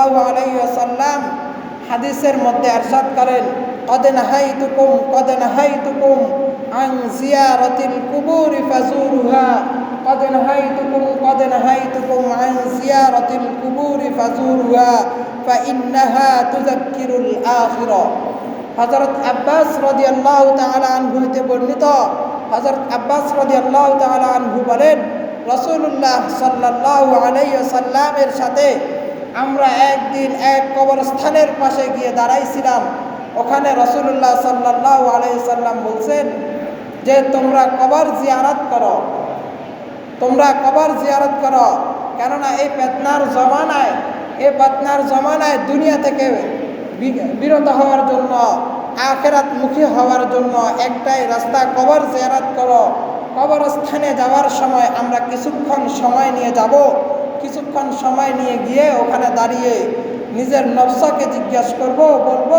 সাল্লাল্লাহু আলাইহি ওয়াসাল্লাম হাদিসের মধ্যে আরশাদ করেন قد نهيتكم قد نهيتكم عن زيارة القبور فزورها قد نهيتكم قد نهيتكم عن زيارة القبور فزورها فإنها تذكر الآخرة হজরত আব্বাস রদি আল্লাহ তালা আনহু হইতে বর্ণিত হজরত আব্বাস রদি আল্লাহ তালা আনহু বলেন রসুল্লাহ সাল্লাহ আলাইসাল্লামের সাথে আমরা একদিন এক কবরস্থানের পাশে গিয়ে দাঁড়াইছিলাম। ওখানে রসুল্লাহ সাল্লাহ আলাইসাল্লাম বলছেন যে, তোমরা কবর জিয়ারাত করো। তোমরা কবর জিয়ারত করো। কেননা এই পেতনার জমানায় এই পেতনার জমানায় দুনিয়া থেকে বিরত হওয়ার জন্য আখেরাত মুখী হওয়ার জন্য একটাই রাস্তা, কবর জিয়ারত করো। কবরস্থানে যাওয়ার সময় আমরা কিছুক্ষণ সময় নিয়ে যাব। কিছুক্ষণ সময় নিয়ে গিয়ে ওখানে দাঁড়িয়ে নিজের নবসাকে জিজ্ঞেস করব, বলব,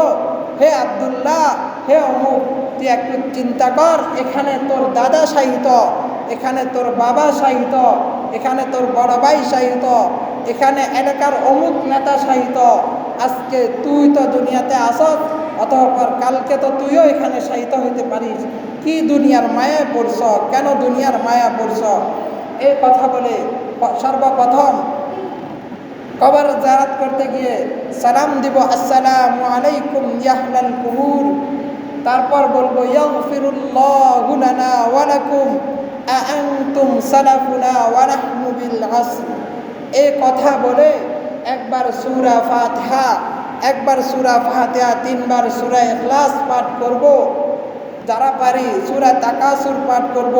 হে আবদুল্লাহ, হে অমুক, তুই একটু চিন্তা কর, এখানে তোর দাদা সাহিত এখানে তোর বাবা সাহিত এখানে তোর বড় ভাই সাহিত এখানে এলাকার অমুক নেতা সাহিত আজকে তুই তো দুনিয়াতে আসত অতঃপর কালকে তো তুইও এখানে সাহিত হইতে পারিস। কি দুনিয়ার মায়া পড়ছ? কেন দুনিয়ার মায়া পড়ছ? এই কথা বলে সর্বপ্রথম কবর জারাত করতে গিয়ে সালাম দিব, আসসালামু আলাইকুম ইয়াহলাল কুবুর তারপর বলব, ইয়াগফিরুল্লাহু লানা ওয়া সালাফুনা ওয়া নাহনু বিল আসর। এই কথা বলে একবার সূরা ফাতিহা, একবার সূরা ফাতিহা, তিনবার সূরা ইখলাস পাঠ করব। যারা পারি সূরা তাকাসুর পাঠ করব।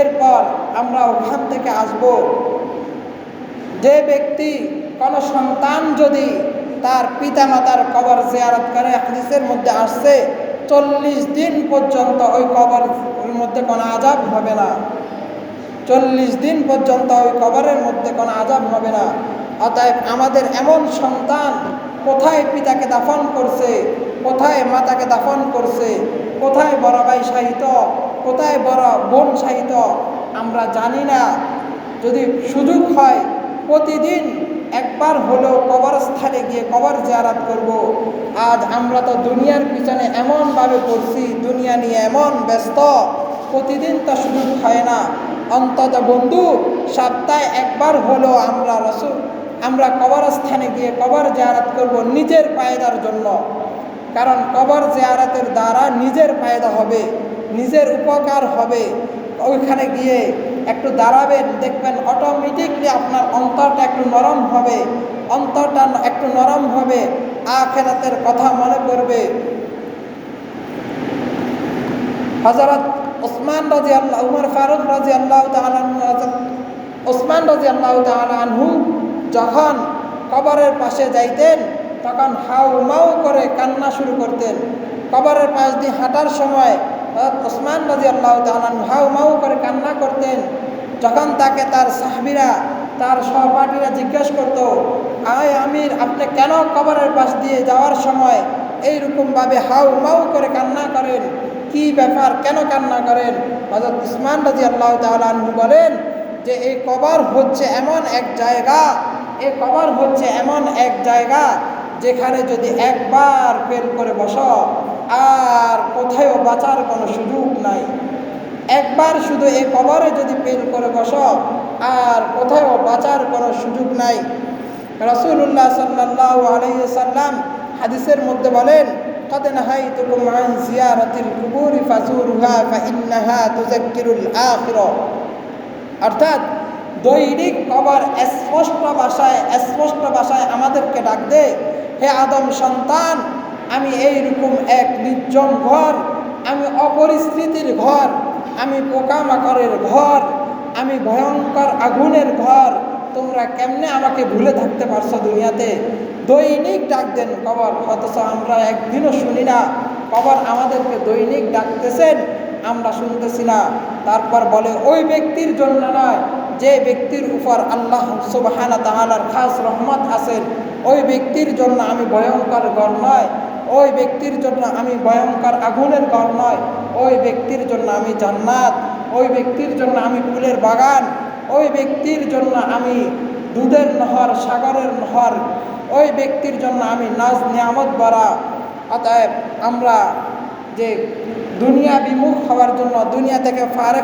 এরপর আমরা ওখান থেকে আসব। যে ব্যক্তি কোনো সন্তান যদি তার পিতামাতার কবর জিয়ারত করে, হাদিসের মধ্যে আসছে, চল্লিশ দিন পর্যন্ত ওই কবর মধ্যে কোনো আজাব হবে না। চল্লিশ দিন পর্যন্ত ওই কবরের মধ্যে কোনো আজাব হবে না। অতএব আমাদের এমন সন্তান কোথায় পিতাকে দাফন করছে, কোথায় মাতাকে দাফন করছে, কোথায় বড় ভাই সাহিত কোথায় বড় বন সাহিত আমরা জানি না। যদি সুযোগ হয়, প্রতিদিন একবার হলেও কবরস্থানে গিয়ে কবর জিয়ারাত করব। আজ আমরা তো দুনিয়ার পিছনে এমনভাবে পড়ছি, দুনিয়া নিয়ে এমন ব্যস্ত। প্রতিদিন তো সুযোগ হয় না। অন্তত বন্ধু, সপ্তাহে একবার হলেও আমরা রসুল, আমরা কবরস্থানে গিয়ে কবর জিয়ারাত করব নিজের পায়দার জন্য। কারণ কবর জিয়ারাতের দ্বারা নিজের ফায়দা হবে। নিজের উপকার হবে। ওইখানে গিয়ে একটু দাঁড়াবেন, দেখবেন অটোমেটিকলি আপনার অন্তরটা একটু নরম হবে। অন্তরটা একটু নরম হবে, আখেরাতের কথা মনে করবে হজরত ওসমান রাজি আল্লাহ উমর ফারুক রাজি আল্লাহ ওসমান রাজি আল্লাহ আনহু যখন কবরের পাশে যাইতেন, তখন হাউ মাউ করে কান্না শুরু করতেন। কবরের পাশ দিয়ে হাঁটার সময় ওসমান রাজি আল্লাহ তালান হাউ মাউ করে কান্না করতেন। যখন তাকে তার সাহাবিরা, তার সহপাঠীরা জিজ্ঞেস করতো, আয় আমির, আপনি কেন কবরের পাশ দিয়ে যাওয়ার সময় এইরকমভাবে হাউ মাউ করে কান্না করেন? কি ব্যাপার? কেন কান্না করেন? হজরত উসমান রাজি আল্লাহ তালু বলেন যে, এই কবর হচ্ছে এমন এক জায়গা, এই কবর হচ্ছে এমন এক জায়গা যেখানে যদি একবার ফেল করে বসো আর কোথায়ও বাঁচার কোনো সুযোগ নাই একবার শুধু এই কবরে যদি পেল করে বসো আর কোথাও বাঁচার কোনো সুযোগ নাই রসুল্লাহ সাল্লাহ আলাইসাল্লাম হাদিসের মধ্যে বলেন قد نهيتكم عن زيارة القبور فزورها فإنها تذكر الآخرة অর্থাৎ দৈনিক কবর স্পষ্ট ভাষায় স্পষ্ট ভাষায় আমাদেরকে ডাক দে হে আদম সন্তান আমি এইরকম এক নির্জন ঘর, আমি অপরিস্থিতির ঘর, আমি পোকামাকড়ের ঘর, আমি ভয়ঙ্কর আগুনের ঘর। তোমরা কেমনে আমাকে ভুলে থাকতে পারছ দুনিয়াতে? দৈনিক ডাক দেন কবর, অথচ আমরা একদিনও শুনি না। কবর আমাদেরকে দৈনিক ডাকতেছেন, আমরা শুনতেছি না। তারপর বলে, ওই ব্যক্তির জন্য নয়, যে ব্যক্তির উপর আল্লাহ সুবাহানা তাহালার খাস রহমত আছেন ওই ব্যক্তির জন্য আমি ভয়ঙ্কর ঘর নয়। ওই ব্যক্তির জন্য আমি ভয়ঙ্কর আগুনের ঘর নয়। ওই ব্যক্তির জন্য আমি জান্নাত। ওই ব্যক্তির জন্য আমি ফুলের বাগান। ওই ব্যক্তির জন্য আমি দুধের নহর, সাগরের নহর। ওই ব্যক্তির জন্য আমি নাজ নিয়ামত ভরা। অতএব আমরা যে দুনিয়া বিমুখ হওয়ার জন্য দুনিয়া থেকে ফারেক